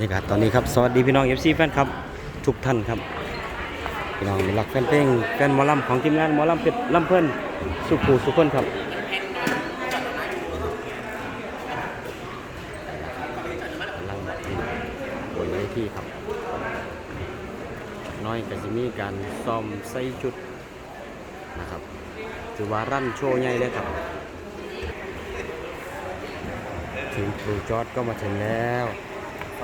รยากาศตอนนี้ครับสวัสดีพี่น้อง FC แฟนครับทุกท่านครับพี่น้องรักแฟนเพลงแฟนหมอลำของทีมงานหมอลำเป็ดลำเพิ่นสุขูสุขคนครับลังบนเวทีครับ น้อยก็จะมีการซ้อมใส่ชุดนะครับถือว่ารั่นโชว์ใหญ่เลยครับทีมครูจอร์ดก็มาถึงแล้ว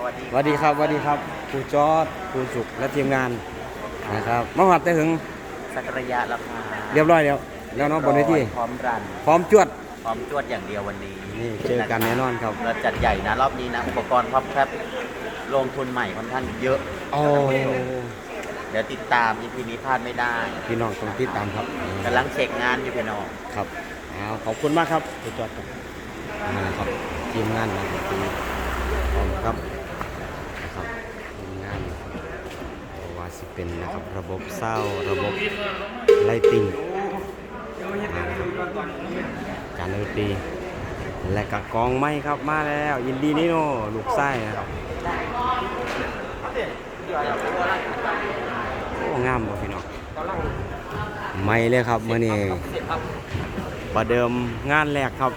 วัสดีสวัสดีครับสวัสดีครับครูจอร์ดครูสุขและทีมงานนะครับมาหัดได้ถึงสักระยะแล้วค่ะเรียบร้อยแล้วแล้วเนาะบนเวทีพร้อมรันพร้อมจวดพร้อมจวดอย่างเดียววันนี้นี่เจอกันแน่นอนครับเราจัดใหญ่นะรอบนี้นะอุปกรณ์พร็อพแคบลงทุนใหม่ค่อนข้างเยอะโอ้เดี๋ยวติดตาม EP นี้พลาดไม่ได้ พี่น้องต้องติดตามครับกำลังเช็คงานอยู่พี่น้องครับเอาขอบคุณมากครับครูจอร์ดครับนี่นะครับทีมงานนะครับทีพร้อมครับนะครับทีมงานบ่ว่า สิเป็นนะครับระบบเศร้าระบบไลติงนะครับการดนตรีและก็กองไม้ครับมาแล้วยินดีนี่โนลูกไส้นะครับโอ้งามบ่พี่น้องไม่เลยครับเมื่อนี้ประเดิมงานแรกครับ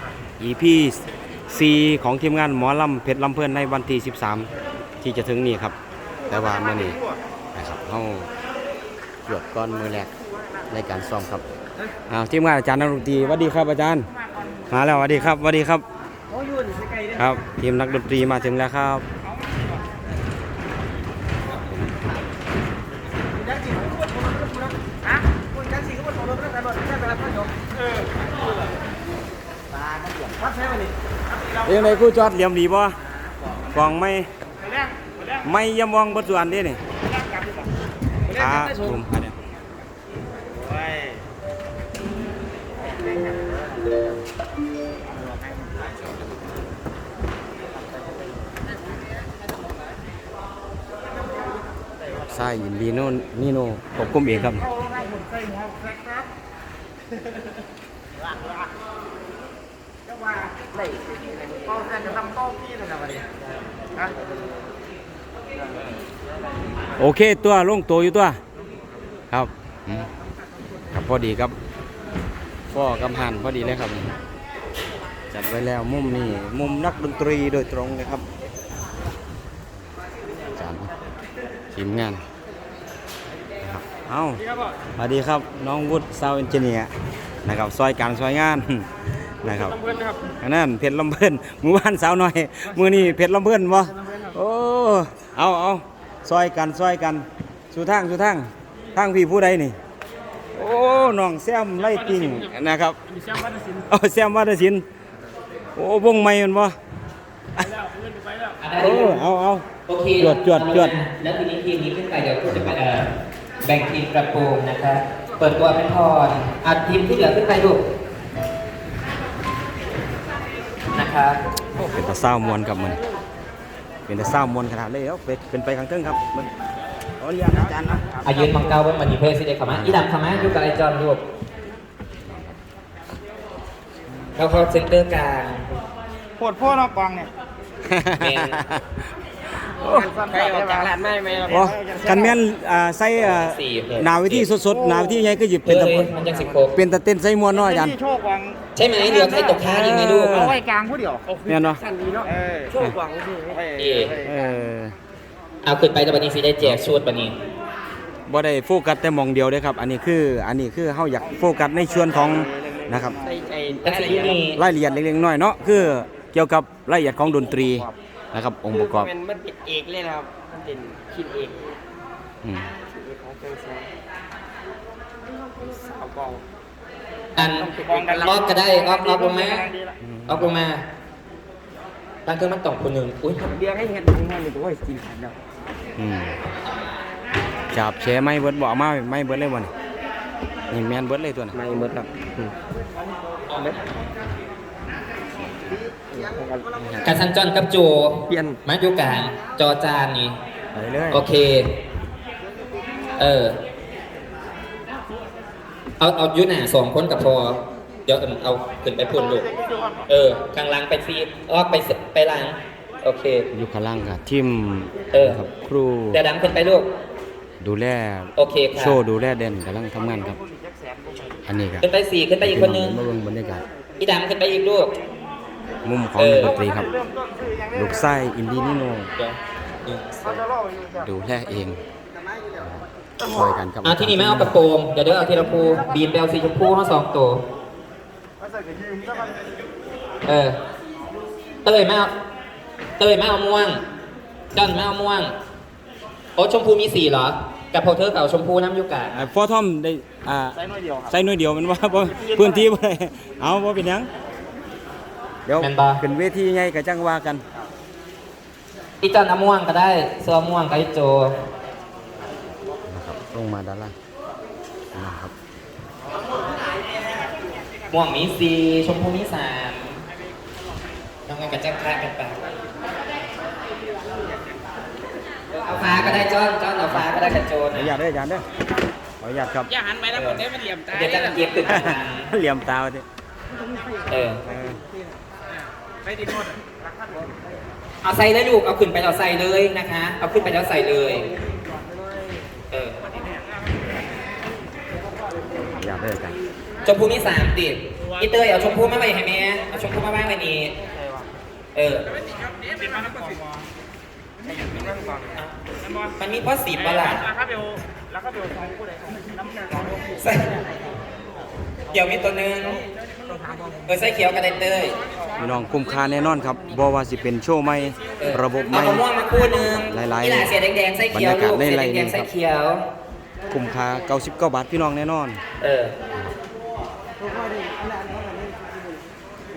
EP C ของทีมงานหมอลำเพชรลำเพลินในวันที่ 13 ที่จะถึงนี้ครับ แต่ว่าเมื่อนี้ เฮาหยดก้อนมือแรกในการซ้อมครับอ้าวทีมงานอาจารย์นักดนตรีสวัสดีครับอาจารย์ มาแล้วสวัสดีครับสวัสดีครับครับทีมนักดนตรีมาถึงแล้วครับเรียงไรกูจอดเหลี่ยมดีบ่กองไม่ไม่ยำวองบดส่วนเด้นี่ ขาลุมอันเนี้ยใช่ยินดีโน่นนี่โน่ขอบคุมเองครับ โอเคตัวลงตัวอยู่ตัวครับอืมครับพอดีครับพ่อกำหันพอดีเลยครับ จัดไว้แล้วมุมนี้มุมนักดนตรีโดยตรงเลยครับอาจารย์ทีมงานนะครับเอ้าสวัสดีครับน้องวุฒิซาวเอนจิเนียร์นะครับซอยการซอยงานนะครับอันนั้นเพชรลำเพิ่นมือบ้านสาวน้อยมือนี่เพชรลำเพิ่นวะโอ้เอาเอา ซอยกันซอยกันสู่ทางสู่ทางทางพี่ผู้ใดนี่ โอ้น้องแซมไล่ติ่งนะครับเอาแซมวัดศิลป์โอ้วงใหม่มันบ่โอ้เอาเอาโอเคจวดจวดจวดแล้วทีนี้ทีมนี้ขึ้นไปเดี๋ยวจะไปเอ่อแบ่งทีมกระโปรงนะคะเปิดตัวเป็นพรอัดทีมที่เหลือขึ้นไปลูกนะคะเป็นตาเศร้ามวนกับมัน เป็นตาเศร้ามวนขนาดเลยเอาไปเป็นไปข้างเทิงครับมันขออนุญาตอาจารย์นะอายืนมังเกาเป็นมันนีเพสสิเด็กขมาอีดำขมาอยู่กับไอจอนลูกเราเข้าเซ็นเตอร์กลางปวดพ่อเรากองเนี่ยเป็น ใครออกจากร้านไม่ไม่โอ้กันแม่นอ่าใส่อ่าสี่หนาวิธีสดๆหนาวิธีใหญ่ก็หยิบเป็เป็นนตะตะมันยังสิบหกเป็นตะเต้นใส่มวนเน้อยอาจารย์ที่โชควางใช่ไหมเหลือใครตกค้างยังไงลูกเอาไว้กลางผู้เดียวแม่นเนาะเออโชควางผู้เดียวเอ๊ะเออเอาขึ้นไปแต่บันนี้สิได้แจกชุดบันนี้บ่ได้โฟกัสแต่หมองเดียวเด้อครับ อันนี้คืออันนี้คือเฮาอยากโฟกัสในส่วนของนะครับแต่สิ่งที่มีรายละเอียดเล็กๆน้อยๆเนาะคือเกี่ยวกับรายละเอียดของดนตรี นะครับ องค์ประกอบมันมันเป็นเอกเลยนะครับ มันเป็นคิดเอกอืมเอกของเครื่องเสียงสาวกองอันออกก็ได้ออกออกลงมาออกลงมาบางเครื่องมันตกคนหนึ่งอุ้ยเบียร์ให้เห็นให้เห็นเลยตัวจริงขันแล้วอืมจับแชร์ไม่เบิดบ่เอามาไม่เบิดเลยบ่นี่นี่แม่นเบิดเลยตัวน่ะไม่หมดครับ การสัญจรกับโจเปลี่ยน มาอยู่กลางจอจานนี่ ไปเลยโอเค เออ เอาเอาอยุหนาสองคนกับพอ เดี๋ยวเอาขึ้นไปพุ่นลูก เออกลางหลังไปซีออกไปเสไปหลัง โอเค อยู่ข้างล่างกับทีมเออ ครับครูเดี๋ยวดังขึ้นไปลูก ดูแลโอเคค่ะ โชว์ดูแลเด่นกำลังทำงานครับ อันนี้ครับขึ้นไปสี่ขึ้นไปอีกคนนึงมาเบิ่งบรรยากาศ อีดำขึ้นไปอีกลูก มุมของเออ ดนตรีครับ ลูกไส้อินดี้นิโนเดี๋ยวหนึ่งสองดูแลเองคอยกันครับอะที่นี่ไม่เอากระโปรงเดี๋ยวเดี๋ยวเอาทีละภูบีมไปเอาสีชมพูทั้งสองตัวเออเต้ยไม่เอาเต้ยไม่เอาม่วงจอนไม่เอาม่วงโอ้ชมพูมีสีเหรอกับโพเทอร์กับชมพูน้ำยุกะอ่าฟอร์ทอมได้อ่าใส่หน่อยเดียวครับใส่หน่วยเดียวมันว่าบ่พื้นที่บ่ได้เอาบ่เป็นหยัง เดี๋ยวแม่นบ่ ขึ้นเวทีใหญ่ก็จังว่ากันอีจอนเอาม่วงก็ได้เสื้อม่วงกับอีโจ นะครับลงมาด้านล่างนะครับม่วงมีสีชมพูมีสามน้องกันกับแจ็คคลากันไปเอาฟ้าก็ได้จอนจอนเอาฟ้าก็ได้กับโจขออนุญาตนะเด้ออาจารย์เด้อขออนุญาตครับอย่าหันไปแล้วคนนี้มันเหลี่ยมตาเดี๋ยวจะเย็บตึกข้างหลังเหลี่ยมตาไว้ดิเออ เออ ไปดีโน่นเอาใส่เลยลูก เอาขึ้นไปเราใส่เลยนะคะ เอาขึ้นไปแล้วใส่เลย เออขออนุญาตเด้ออาจารย์ชมพูมีสามติดอีเตยเอาชมพูมาไว้ให้แม่เอาชมพูมาไว้ไว้นี่เออเป็นมาแล้วก็สิมันมีเพราะสีประหลาดราคาเบลราคาเบลสองคู่เลยน้ำเงินสองคู่ใส่เดี๋ยวมีตัวหนึงเออใส่เขียวกับไดเตย พี่น้องคุ้มค่าแน่นอนครับบ่ว่าสิเป็นโชว์ใหม่เออระบบใหเอาม่มะม่วงมาคู่หนึงหลายๆนี่แหละเสียแดงๆใส่เขียวบรรยากาศลูกได้เสียหลายแดงๆใส่เขียวคุ้มค่า99บาทพี่น้องแน่นอน เออ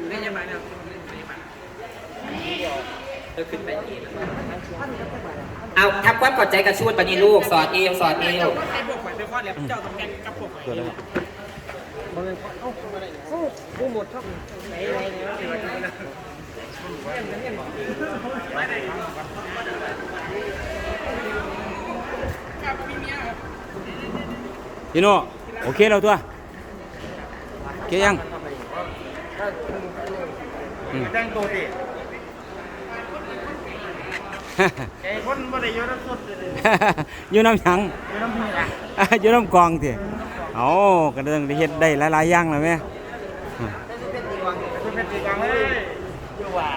ได้ยังไงเนี่ยเอาทำความเข้าใจกับชุดปะนี่ลูก สอดเอวสอดเอวใส่พวก ไปเป็นข้อเดียวเจ้าต้องแข่งกับพวกตัวแล้วพี่โน่โอเคแล้วตัวโอเคยังอืมแต่งตัวดิไอ้คนบ่ได้ยอดสุดเลยอยู่น้ำหยังอยู่น้ำมืออะอยู่น้ำกองที เอาก็ต้องได้เฮ็ดได้หลายๆอย่างแล้วแม่คุณเป็นตีกลางเลยอยู่ว่า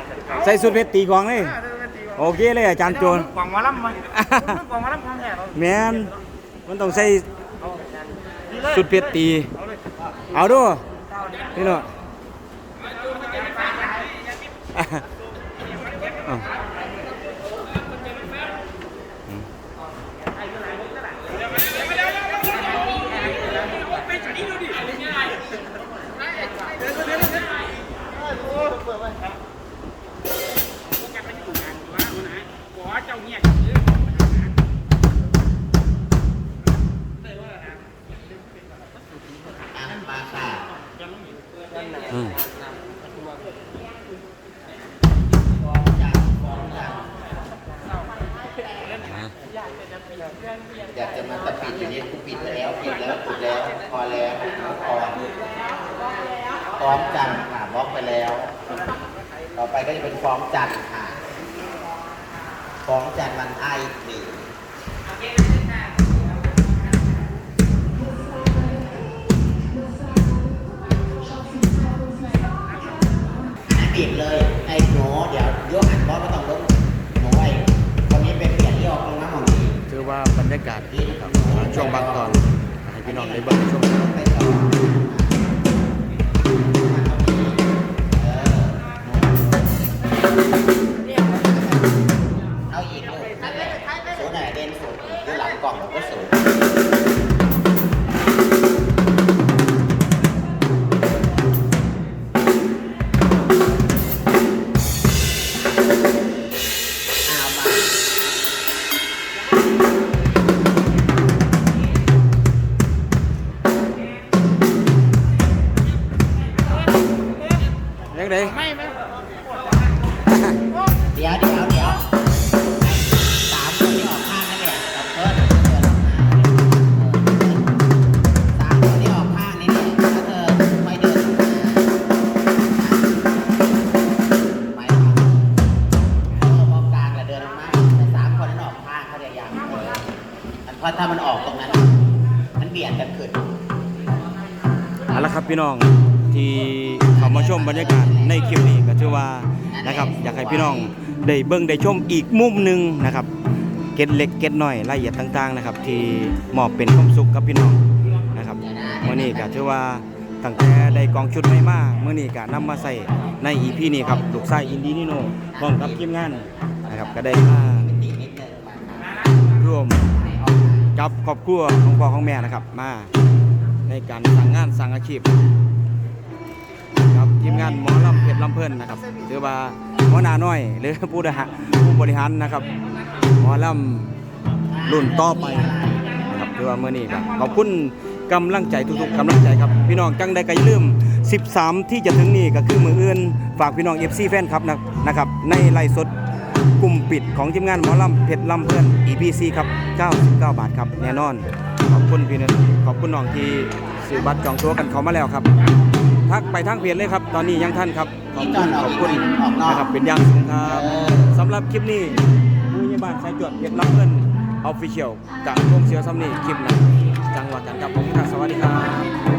ใส่สุดเพชรตีกลองเลยโอเคเลยอาจารย์โจรกวางมาล่ำมั้ยกวางมาล่ำของแท้เราแมนมันต้องใส่สุดเพชรตี เอาดูพี่โน่เอาอื อยากจะมาตะปิดอย่างนี้กูปิดแล้ว ปิดแล้วปิดแล้ว พอแล้วพอฟ้อมจันท์ค่ะบล็อกไปแล้ว ต่อไปก็จะเป็นฟ้องจันท์ค่ะฟ้องจันท์มันไอหนึ่ง ไหนไม่ไม่เดี๋ยวเดี๋ยวเดี๋ยวสามคนที่ออกข้างนั่นแหละกับเพิร์ดเพิร์ดออกมสามคนที่ออกข้างนี่แหละถ้าเธอไม่เดินออกมาไปออกเออมองกลางแหละเดินออกมาแต่สามคนนั้นออกข้างเขาเดียวยังออมันเพราะถ้ามันออกตรงนั้น มันเบียดกันขึ้น เอาละครับพี่น้องที่ ชมบรรยากาศในคลิปนี้ก็ถือว่านะครับอยากให้พี่น้องได้เบิ่งได้ชมอีกมุมหนึ่งนะครับเก็ดเล็กเก็ดน้อยรายละเอียดต่างๆนะครับที่มอบเป็นความสุขกับพี่น้องนะครับมื้อนี้ก็ถือว่าตั้งแต่ได้กองชุดไม่มาเมื้อนี้ก็นำมาใส่ใน EP นี้ครับลูกชายอินดีนิโนพร้อมกับทีมงานนะครับก็ได้มาร่วมกับครอบครัวของพ่อของแม่นะครับมาในการสั่งงานสั่งอาชีพ ทีมงานหมอลำเพชรลำเพิ่นนะครับถือว่าหัวหน้าน้อย หรือผู้บริหารผู้บริหารนะครับ หมอลำรุ่นต่อไปนะครับถือว่าเมื่อนี้ครับขอบคุณกำลังใจทุกๆกำลังใจครับพี่น้องจังได้ก็อย่าลืม 13 ที่จะถึงนี้ก็คือมืออื่นฝากพี่น้อง FC แฟนครับนะนะครับในไลฟ์สดกลุ่มปิดของทีมงานหมอลำเพชรลำเพื่อน EPC ครับ 99 บาทครับแน่นอน ขอบคุณพี่นะขอบคุณน้องที่ซื้อบัตรจองตัวกันเขามาแล้วครับ ทักไปทางเพจเลยครับ ตอนนี้ยังท่านครับ ขอบคุณขอบคุณนะครับเป็นอย่างสูงครับสำหรับคลิปนี้ผู้ใหญ่บ้านสายจวดเพชรลำเพื่อนออฟฟิเชียลกับวงเสียวซัมนี่คลิปหนะจังหวัดกันครับผมครับสวัสดีครับ